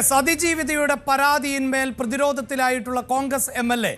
Yes അതിജീവിതയുടെ പരാതിയിന്മേൽ പ്രതിരോധത്തിലായിട്ടുള്ള Congress M L A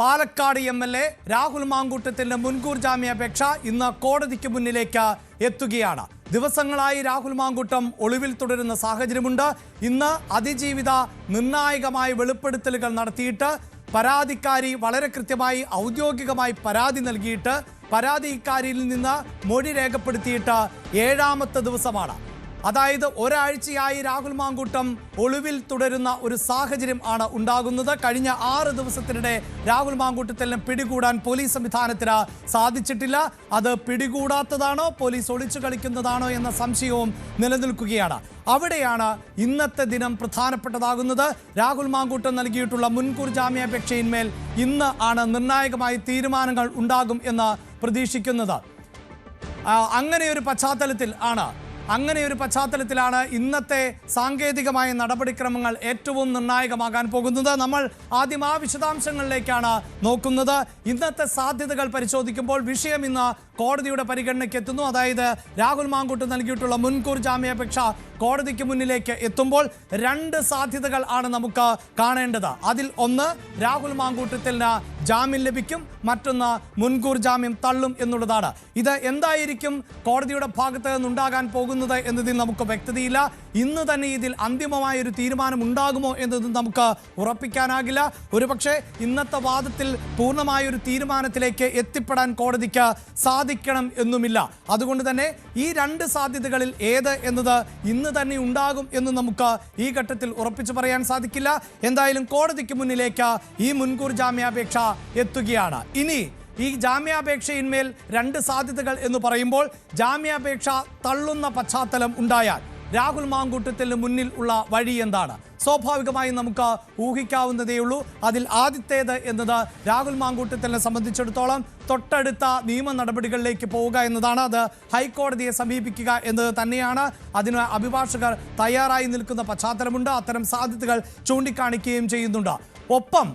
Palakkad M L A Rahul മാങ്കൂട്ടത്തിന്റെ മുൻകൂർ ജാമ്യാപേക്ഷ ഇന്ന് കോടതിക്ക് മുന്നിലേക്ക് എത്തുകയാണ്. ദിവസങ്ങളായി രാഹുൽ മാങ്കൂട്ടം ഒളിവിൽ തുടരുന്ന സാഹചര്യമുണ്ട്. ഇന്ന് അതിജീവിത നിർണായകമായ വെളിപ്പെടുത്തലുകൾ നടത്തിയിട്ട് പരാതിക്കാരി വളരെ കൃത്യമായി ഔദ്യോഗികമായി പരാതി നൽകിയിട്ട് പരാതിക്കാരിയിൽ നിന്ന് മൊഴി രേഖപ്പെടുത്തിയിട്ട് ഏഴാമത്തെ ദിവസമാണ്. അതായത് ഒരാഴ്ചയായി രാഹുൽ മാങ്കൂട്ടം ഒളിവിൽ തുടരുന്ന ഒരു സാഹചര്യം ആണ് ഉണ്ടാകുന്നത്. കഴിഞ്ഞ ആറ് ദിവസത്തിനിടെ രാഹുൽ മാങ്കൂട്ടത്തിനെ പിടികൂടാൻ പോലീസ് സംവിധാനത്തിന് സാധിച്ചിട്ടില്ല. അത് പിടികൂടാത്തതാണോ പോലീസ് ഒളിച്ചു കളിക്കുന്നതാണോ എന്ന സംശയവും നിലനിൽക്കുകയാണ്. അവിടെയാണ് ഇന്നത്തെ ദിനം പ്രധാനപ്പെട്ടതാകുന്നത്. രാഹുൽ മാങ്കൂട്ടം നൽകിയിട്ടുള്ള മുൻകൂർ ജാമ്യാപേക്ഷയിന്മേൽ ഇന്ന് ആണ് നിർണായകമായി തീരുമാനങ്ങൾ ഉണ്ടാകും എന്ന് പ്രതീക്ഷിക്കുന്നത്. അങ്ങനെ ഒരു പശ്ചാത്തലത്തിൽ ആണ് അങ്ങനെ ഒരു പശ്ചാത്തലത്തിലാണ് ഇന്നത്തെ സാങ്കേതികമായ നടപടിക്രമങ്ങൾ ഏറ്റവും നിർണായകമാകാൻ പോകുന്നത്. നമ്മൾ ആദ്യം ആ വിശദാംശങ്ങളിലേക്കാണ് നോക്കുന്നത്. ഇന്നത്തെ സാധ്യതകൾ പരിശോധിക്കുമ്പോൾ വിഷയം ഇന്ന് കോടതിയുടെ പരിഗണനയ്ക്ക് എത്തുന്നു അതായത് രാഹുൽ മാങ്കൂട്ട് നൽകിയിട്ടുള്ള മുൻകൂർ ജാമ്യാപേക്ഷ കോടതിക്ക് മുന്നിലേക്ക് എത്തുമ്പോൾ രണ്ട് സാധ്യതകൾ ആണ് നമുക്ക് കാണേണ്ടത്. അതിൽ ഒന്ന് രാഹുൽ മാങ്കൂട്ടത്തിന് ജാമ്യം ലഭിക്കും. മറ്റൊന്ന് മുൻകൂർ ജാമ്യം തള്ളും എന്നുള്ളതാണ്. ഇത് എന്തായിരിക്കും കോടതിയുടെ ഭാഗത്ത് നിന്നുണ്ടാകാൻ പോകുന്നത് എന്നതിൽ നമുക്ക് വ്യക്തതയില്ല. ഇന്ന് തന്നെ ഇതിൽ അന്തിമമായ ഒരു തീരുമാനം ഉണ്ടാകുമോ എന്നത് നമുക്ക് ഉറപ്പിക്കാനാകില്ല. ഒരുപക്ഷെ ഇന്നത്തെ വാദത്തിൽ പൂർണമായ ഒരു തീരുമാനത്തിലേക്ക് എത്തിപ്പെടാൻ കോടതിക്ക് സാധിക്കണം എന്നുമില്ല. അതുകൊണ്ട് തന്നെ ഈ രണ്ട് സാധ്യതകളിൽ ഏത് എന്നത് ഇന്ന് തന്നെ ഉണ്ടാകും എന്ന് നമുക്ക് ഈ ഘട്ടത്തിൽ ഉറപ്പിച്ചു പറയാൻ സാധിക്കില്ല. എന്തായാലും കോടതിക്ക് മുന്നിലേക്ക് ഈ മുൻകൂർ ജാമ്യാപേക്ഷ എത്തുകയാണ്. ഇനി ഈ ജാമ്യാപേക്ഷയിന്മേൽ രണ്ട് സാധ്യതകൾ എന്ന് പറയുമ്പോൾ ജാമ്യാപേക്ഷ തള്ളുന്ന പശ്ചാത്തലം ഉണ്ടായാൽ രാഹുൽ മാങ്കൂട്ടത്തിന് മുന്നിൽ ഉള്ള വഴി എന്താണ്? സ്വാഭാവികമായും നമുക്ക് ഊഹിക്കാവുന്നതേയുള്ളൂ അതിൽ ആദ്യത്തേത് എന്നത് രാഹുൽ മാങ്കൂട്ടത്തിനെ സംബന്ധിച്ചിടത്തോളം തൊട്ടടുത്ത നിയമ നടപടികളിലേക്ക് പോവുക എന്നതാണ്. അത് ഹൈക്കോടതിയെ സമീപിക്കുക എന്നത് തന്നെയാണ്. അതിന് അഭിഭാഷകർ തയ്യാറായി നിൽക്കുന്ന പശ്ചാത്തലമുണ്ട്. അത്തരം സാധ്യതകൾ ചൂണ്ടിക്കാണിക്കുകയും ചെയ്യുന്നുണ്ട്. ഒപ്പം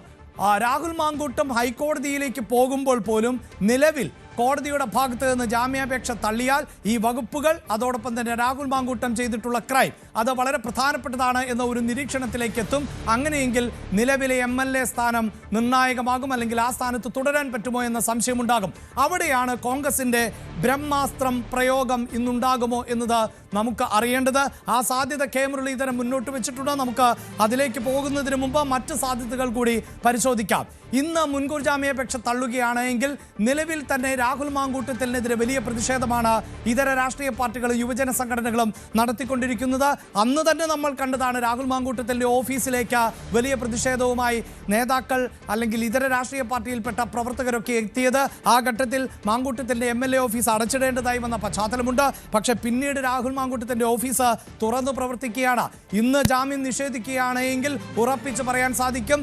രാഹുൽ മാങ്കൂട്ടം ഹൈക്കോടതിയിലേക്ക് പോകുമ്പോൾ പോലും നിലവിൽ കോടതിയുടെ ഭാഗത്ത് നിന്ന് ജാമ്യാപേക്ഷ തള്ളിയാൽ ഈ വകുപ്പുകൾ അതോടൊപ്പം തന്നെ രാഹുൽ മാങ്കൂട്ടം ചെയ്തിട്ടുള്ള ക്രൈം. അത് വളരെ പ്രധാനപ്പെട്ടതാണ് എന്ന ഒരു നിരീക്ഷണത്തിലേക്ക് എത്തും. അങ്ങനെയെങ്കിൽ നിലവിലെ എം എൽ എ സ്ഥാനം നിർണായകമാകും അല്ലെങ്കിൽ ആ സ്ഥാനത്ത് തുടരാൻ പറ്റുമോ എന്ന സംശയമുണ്ടാകും. അവിടെയാണ് കോൺഗ്രസിന്റെ ബ്രഹ്മാസ്ത്രം പ്രയോഗം ഇന്നുണ്ടാകുമോ എന്നത് നമുക്ക് അറിയേണ്ടത് ആ സാധ്യത കെ മുരളീധരൻ മുന്നോട്ട് വെച്ചിട്ടുണ്ട്. നമുക്ക് അതിലേക്ക് പോകുന്നതിന് മുമ്പ് മറ്റ് സാധ്യതകൾ കൂടി പരിശോധിക്കാം. ഇന്ന് മുൻകൂർ ജാമ്യാപേക്ഷ തള്ളുകയാണെങ്കിൽ നിലവിൽ തന്നെ രാഹുൽ മാങ്കൂട്ടത്തിനെതിരെ വലിയ പ്രതിഷേധമാണ് ഇതര രാഷ്ട്രീയ പാർട്ടികളും യുവജന സംഘടനകളും നടത്തിക്കൊണ്ടിരിക്കുന്നത്. അന്ന് തന്നെ നമ്മൾ കണ്ടതാണ് രാഹുൽ മാങ്കൂട്ടത്തിന്റെ ഓഫീസിലേക്ക് വലിയ പ്രതിഷേധവുമായി നേതാക്കൾ അല്ലെങ്കിൽ ഇതര രാഷ്ട്രീയ പാർട്ടിയിൽപ്പെട്ട പ്രവർത്തകരൊക്കെ എത്തിയത്. ആ ഘട്ടത്തിൽ മാങ്കൂട്ടത്തിന്റെ എം ഓഫീസ് അടച്ചിടേണ്ടതായി വന്ന പശ്ചാത്തലമുണ്ട്. പക്ഷേ പിന്നീട് രാഹുൽ മാങ്കൂട്ടത്തിന്റെ ഓഫീസ് തുറന്നു പ്രവർത്തിക്കുകയാണ്. ഇന്ന് ജാമ്യം നിഷേധിക്കുകയാണെങ്കിൽ ഉറപ്പിച്ച് പറയാൻ സാധിക്കും.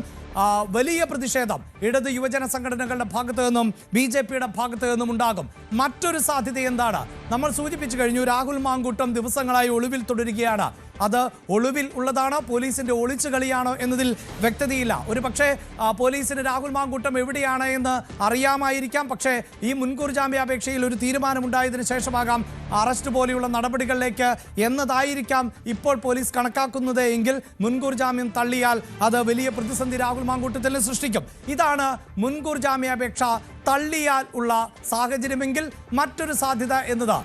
വലിയ പ്രതിഷേധം ഇടത് യുവജന സംഘടനകളുടെ ഭാഗത്തു നിന്നും ബി ജെ പിയുടെ ഭാഗത്തു നിന്നും ഉണ്ടാകും. മറ്റൊരു സാധ്യത എന്താണ്? നമ്മൾ സൂചിപ്പിച്ചു കഴിഞ്ഞു രാഹുൽ മാങ്കൂട്ടം ദിവസങ്ങളായി ഒളിവിൽ തുടരുകയാണ്. അത് ഒളിവിൽ ഉള്ളതാണോ പോലീസിന്റെ ഒളിച്ചു കളിയാണോ എന്നതിൽ വ്യക്തതയില്ല. ഒരു പക്ഷേ പോലീസിന് രാഹുൽ മാങ്കൂട്ടം എവിടെയാണ് എന്ന് അറിയാമായിരിക്കാം. പക്ഷേ ഈ മുൻകൂർ ജാമ്യാപേക്ഷയിൽ ഒരു തീരുമാനമുണ്ടായതിനു ശേഷമാകാം അറസ്റ്റ് പോലെയുള്ള നടപടികളിലേക്ക് എന്നതായിരിക്കാം ഇപ്പോൾ പോലീസ് കണക്കാക്കുന്നത് എങ്കിൽ മുൻകൂർ ജാമ്യം തള്ളിയാൽ അത് വലിയ പ്രതിസന്ധി രാഹുൽ മാങ്കൂട്ടത്തിന് സൃഷ്ടിക്കും. ഇതാണ് മുൻകൂർ ജാമ്യാപേക്ഷ തള്ളിയാൽ ഉള്ള സാഹചര്യമെങ്കിൽ മറ്റൊരു സാധ്യത എന്നത്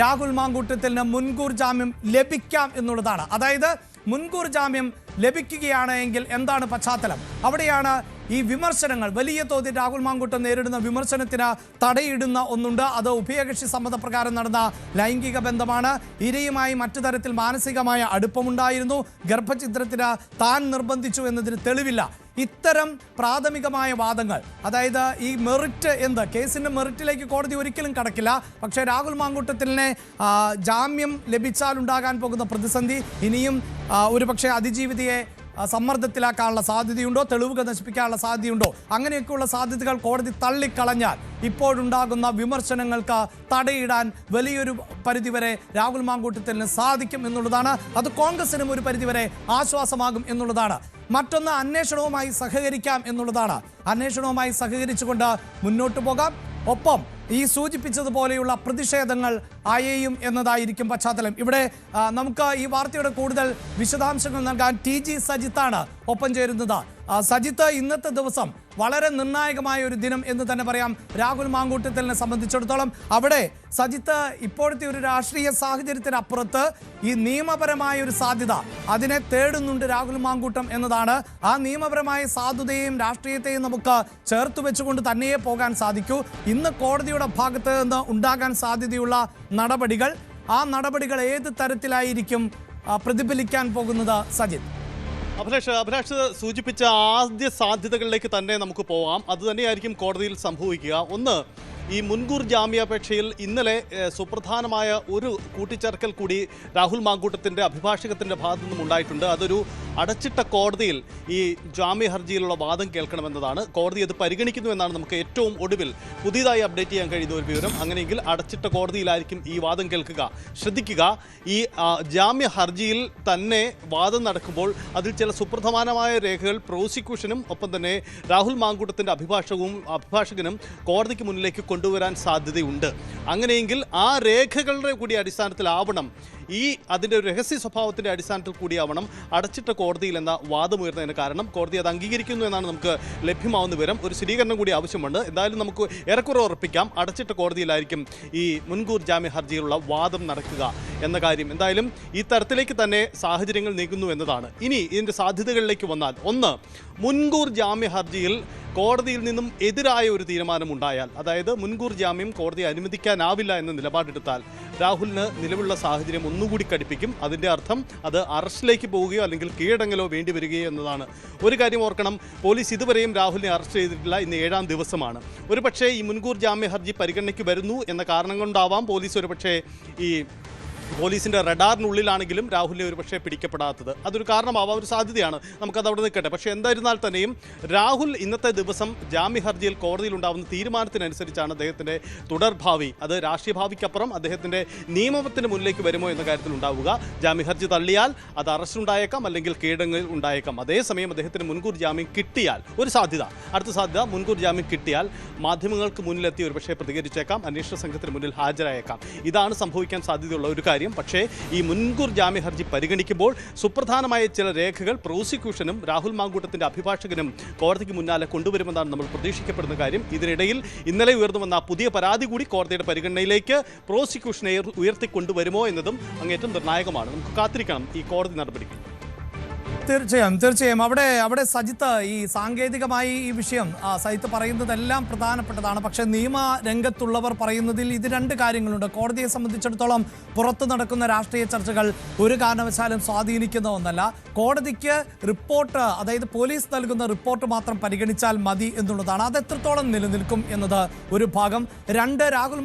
രാഹുൽ മാങ്കൂട്ടത്തിന് മുൻകൂർ ജാമ്യം ലഭിക്കാം എന്നുള്ളതാണ്. അതായത് മുൻകൂർ ജാമ്യം ലഭിക്കുകയാണ് എങ്കിൽ എന്താണ് പശ്ചാത്തലം? അവിടെയാണ് ഈ വിമർശനങ്ങൾ വലിയ തോതിൽ രാഹുൽ മാങ്കൂട്ടം നേരിടുന്ന വിമർശനത്തിന് തടയിടുന്ന ഒന്നുണ്ട്. അത് ഉഭയകക്ഷി സമ്മതപ്രകാരം നടന്ന ലൈംഗിക ബന്ധമാണ്. ഇരയുമായി മറ്റു തരത്തിൽ മാനസികമായ അടുപ്പമുണ്ടായിരുന്നു. ഗർഭചിത്രത്തിന് താൻ നിർബന്ധിച്ചു എന്നതിന് തെളിവില്ല. ഇത്തരം പ്രാഥമികമായ വാദങ്ങൾ അതായത് ഈ മെറിറ്റ് എന്ത് കേസിന്റെ മെറിറ്റിലേക്ക് കോടതി ഒരിക്കലും കടക്കില്ല. പക്ഷേ രാഹുൽ മാങ്കൂട്ടത്തിനെ ആ, ജാമ്യം ലഭിച്ചാൽ ഉണ്ടാകാൻ പോകുന്ന പ്രതിസന്ധി ഇനിയും ഒരുപക്ഷെ അതിജീവിതയെ സമ്മർദ്ദത്തിലാക്കാനുള്ള സാധ്യതയുണ്ടോ? തെളിവുകൾ നശിപ്പിക്കാനുള്ള സാധ്യതയുണ്ടോ? അങ്ങനെയൊക്കെയുള്ള സാധ്യതകൾ കോടതി തള്ളിക്കളഞ്ഞാൽ ഇപ്പോഴുണ്ടാകുന്ന വിമർശനങ്ങൾക്ക് തടയിടാൻ വലിയൊരു പരിധിവരെ രാഹുൽ മാങ്കൂട്ടത്തിന് സാധിക്കും എന്നുള്ളതാണ്. അത് കോൺഗ്രസിനും ഒരു പരിധിവരെ ആശ്വാസമാകും എന്നുള്ളതാണ്. മറ്റൊന്ന് അന്വേഷണവുമായി സഹകരിക്കാം എന്നുള്ളതാണ്. അന്വേഷണവുമായി സഹകരിച്ചുകൊണ്ട് മുന്നോട്ടു പോകാം. ഒപ്പം ഈ സൂചിപ്പിച്ചതുപോലെയുള്ള പ്രതിഷേധങ്ങൾ ആയേയും എന്നതായിരിക്കും പശ്ചാത്തലം. ഇവിടെ നമുക്ക് ഈ വാർത്തയുടെ കൂടുതൽ വിശദാംശങ്ങൾ നൽകാൻ ടി ജി സജിത്താണ് ഒപ്പം ചേരുന്നത്. സജിത്ത് ഇന്നത്തെ ദിവസം വളരെ നിർണായകമായ ഒരു ദിനം എന്ന് തന്നെ പറയാം. രാഹുൽ മാങ്കൂട്ടത്തലിനെ സംബന്ധിച്ചിടത്തോളം അവിടെ സജിത്ത് ഇപ്പോഴത്തെ ഒരു രാഷ്ട്രീയ സാഹചര്യത്തിനപ്പുറത്ത് ഈ നിയമപരമായ ഒരു സാധ്യത അതിനെ തേടുന്നുണ്ട് രാഹുൽ മാങ്കൂട്ടം എന്നതാണ്. ആ നിയമപരമായ സാധുതയെയും രാഷ്ട്രീയത്തെയും നമുക്ക് ചേർത്ത് വെച്ചുകൊണ്ട് തന്നെയേ പോകാൻ സാധിക്കൂ. ഇന്ന് കോടതിയുടെ ഭാഗത്ത് നിന്ന് ഉണ്ടാകാൻ സാധ്യതയുള്ള നടപടികൾ ആ നടപടികൾ ഏത് തരത്തിലായിരിക്കും പ്രതിഫലിക്കാൻ പോകുന്നത് സജിത്ത്? അഭിലാഷ് അഭിലാഷ് സൂചിപ്പിച്ച ആദ്യ സാധ്യതകളിലേക്ക് തന്നെ നമുക്ക് പോവാം. അത് തന്നെയായിരിക്കും കോടതിയിൽ സംഭവിക്കുക. ഒന്ന് ഈ മുൻകൂർ ജാമ്യാപേക്ഷയിൽ ഇന്നലെ സുപ്രധാനമായ ഒരു കൂട്ടിച്ചേർക്കൽ കൂടി രാഹുൽ മാങ്കൂട്ടത്തിന്റെ അഭിഭാഷകത്തിന്റെ ഭാഗത്തു നിന്നും ഉണ്ടായിട്ടുണ്ട്. അതൊരു അടച്ചിട്ട കോടതിയിൽ ഈ ജാമ്യ ഹർജിയിലുള്ള വാദം കേൾക്കണമെന്നതാണ്. കോടതി അത് പരിഗണിക്കുന്നു എന്നാണ് നമുക്ക് ഏറ്റവും ഒടുവിൽ പുതിയതായി അപ്ഡേറ്റ് ചെയ്യാൻ കഴിയുന്ന ഒരു വിവരം. അങ്ങനെയെങ്കിൽ അടച്ചിട്ട കോടതിയിലായിരിക്കും ഈ വാദം കേൾക്കുക. ശ്രദ്ധിക്കുക ഈ ജാമ്യ ഹർജിയിൽ തന്നെ വാദം നടക്കുമ്പോൾ അതിൽ ചില സുപ്രധാനമായ രേഖകൾ പ്രോസിക്യൂഷനും ഒപ്പം തന്നെ രാഹുൽ മാങ്കൂട്ടത്തിന്റെ അഭിഭാഷകവും അഭിഭാഷകനും കോടതിക്ക് മുന്നിലേക്ക് കൊണ്ടുവരാൻ സാധ്യതയുണ്ട്. അങ്ങനെയെങ്കിൽ ആ രേഖകളുടെ കൂടി അടിസ്ഥാനത്തിലാവണം ഈ അതിന്റെ ഒരു രഹസ്യ സ്വഭാവത്തിന്റെ അടിസ്ഥാനത്തിൽ കൂടിയാവണം അടച്ചിട്ട കോടതിയിൽ എന്ന വാദമുയർന്നതിന് കാരണം. കോടതി അത് അംഗീകരിക്കുന്നു എന്നാണ് നമുക്ക് ലഭ്യമാവുന്ന വിവരം. ഒരു സ്ഥിരീകരണം കൂടി ആവശ്യമുണ്ട്. എന്തായാലും നമുക്ക് ഏറെക്കുറെ ഉറപ്പിക്കാം. അടച്ചിട്ട കോടതിയിലായിരിക്കും ഈ മുൻകൂർ ജാമ്യ ഹർജിയിലുള്ള വാദം നടക്കുക എന്ന കാര്യം. എന്തായാലും ഈ തരത്തിലേക്ക് തന്നെ സാഹചര്യങ്ങൾ നീങ്ങുന്നു എന്നതാണ്. ഇനി ഇതിന്റെ സാധ്യതകളിലേക്ക് വന്നാൽ ഒന്ന് മുൻകൂർ ജാമ്യ ഹർജിയിൽ കോടതിയിൽ നിന്നും എതിരായ ഒരു തീരുമാനം ഉണ്ടായാൽ അതായത് മുൻകൂർ ജാമ്യം കോടതി അനുവദിക്കാനാവില്ല എന്ന നിലപാടെടുത്താൽ രാഹുലിന് നിലവിലുള്ള സാഹചര്യം ഒന്നുകൂടി കടുപ്പിക്കും. അതിന്റെ അർത്ഥം അത് അറസ്റ്റിലേക്ക് പോവുകയോ അല്ലെങ്കിൽ കീഴടങ്ങലോ വേണ്ടി വരികയോ എന്നതാണ്. ഒരു കാര്യം ഓർക്കണം പോലീസ് ഇതുവരെയും രാഹുലിനെ അറസ്റ്റ് ചെയ്തിട്ടില്ല. ഇന്ന് ഏഴാം ദിവസമാണ്. ഒരുപക്ഷേ ഈ മുൻകൂർ ജാമ്യ ഹർജി പരിഗണനയ്ക്ക് വരുന്നു എന്ന കാരണം കൊണ്ടാവാം പോലീസ് ഒരുപക്ഷേ ഈ പോലീസിന്റെ റഡാറിനുള്ളിലാണെങ്കിലും രാഹുലിനെ ഒരു പക്ഷേ പിടിക്കപ്പെടാത്തത്. അതൊരു കാരണമാവാം ഒരു സാധ്യതയാണ്. നമുക്കത് അവിടെ നിൽക്കട്ടെ. പക്ഷേ എന്തായിരുന്നാൽ തന്നെയും രാഹുൽ ഇന്നത്തെ ദിവസം ജാമ്യ ഹർജിയിൽ കോടതിയിൽ ഉണ്ടാകുന്ന തീരുമാനത്തിനനുസരിച്ചാണ് അദ്ദേഹത്തിന്റെ തുടർഭാവി അത് രാഷ്ട്രീയ ഭാവിക്കപ്പുറം അദ്ദേഹത്തിന്റെ നിയമത്തിന് മുന്നിലേക്ക് വരുമോ എന്ന കാര്യത്തിൽ ഉണ്ടാവുക. ജാമ്യ ഹർജി തള്ളിയാൽ അത് അറസ്റ്റ് ഉണ്ടായേക്കാം അല്ലെങ്കിൽ കീടങ്ങൾ ഉണ്ടായേക്കാം. അതേസമയം അദ്ദേഹത്തിന് മുൻകൂർ ജാമ്യം കിട്ടിയാൽ ഒരു സാധ്യത. അടുത്ത സാധ്യത മുൻകൂർ ജാമ്യം കിട്ടിയാൽ മാധ്യമങ്ങൾക്ക് മുന്നിലെത്തി ഒരു പക്ഷേ പ്രതികരിച്ചേക്കാം അന്വേഷണ സംഘത്തിന് മുന്നിൽ ഹാജരായേക്കാം. ഇതാണ് സംഭവിക്കാൻ സാധ്യതയുള്ള ഒരു കാര്യം. പക്ഷേ ഈ മുൻകൂർ ജാമ്യ ഹർജി പരിഗണിക്കുമ്പോൾ സുപ്രധാനമായ ചില രേഖകൾ പ്രോസിക്യൂഷനും രാഹുൽ മാങ്കൂട്ടത്തിന്റെ അഭിഭാഷകനും കോടതിക്ക് മുന്നാലെ കൊണ്ടുവരുമെന്നാണ് നമ്മൾ പ്രതീക്ഷിക്കപ്പെടുന്ന കാര്യം. ഇതിനിടയിൽ ഇന്നലെ ഉയർന്നു വന്ന പുതിയ പരാതി കൂടി കോടതിയുടെ പരിഗണനയിലേക്ക് പ്രോസിക്യൂഷനെ ഉയർത്തിക്കൊണ്ടുവരുമോ എന്നതും അങ്ങേറ്റം നിർണായകമാണ്. നമുക്ക് കാത്തിരിക്കണം ഈ കോടതി നടപടികൾ തീർച്ചയായും തീർച്ചയായും. അവിടെ അവിടെ സജിത്ത് ഈ സാങ്കേതികമായി ഈ വിഷയം സജിത്ത് പറയുന്നതെല്ലാം പ്രധാനപ്പെട്ടതാണ്. പക്ഷേ നിയമ രംഗത്തുള്ളവർ പറയുന്നതിൽ ഇത് രണ്ട് കാര്യങ്ങളുണ്ട്. കോടതിയെ സംബന്ധിച്ചിടത്തോളം പുറത്തു നടക്കുന്ന രാഷ്ട്രീയ ചർച്ചകൾ ഒരു കാരണവശാലും സ്വാധീനിക്കുന്ന ഒന്നല്ല. കോടതിക്ക് റിപ്പോർട്ട് അതായത് പോലീസ് നൽകുന്ന റിപ്പോർട്ട് മാത്രം പരിഗണിച്ചാൽ മതി എന്നുള്ളതാണ്. അത് എത്രത്തോളം നിലനിൽക്കും എന്നത് ഒരു ഭാഗം. രണ്ട് രാഹുൽ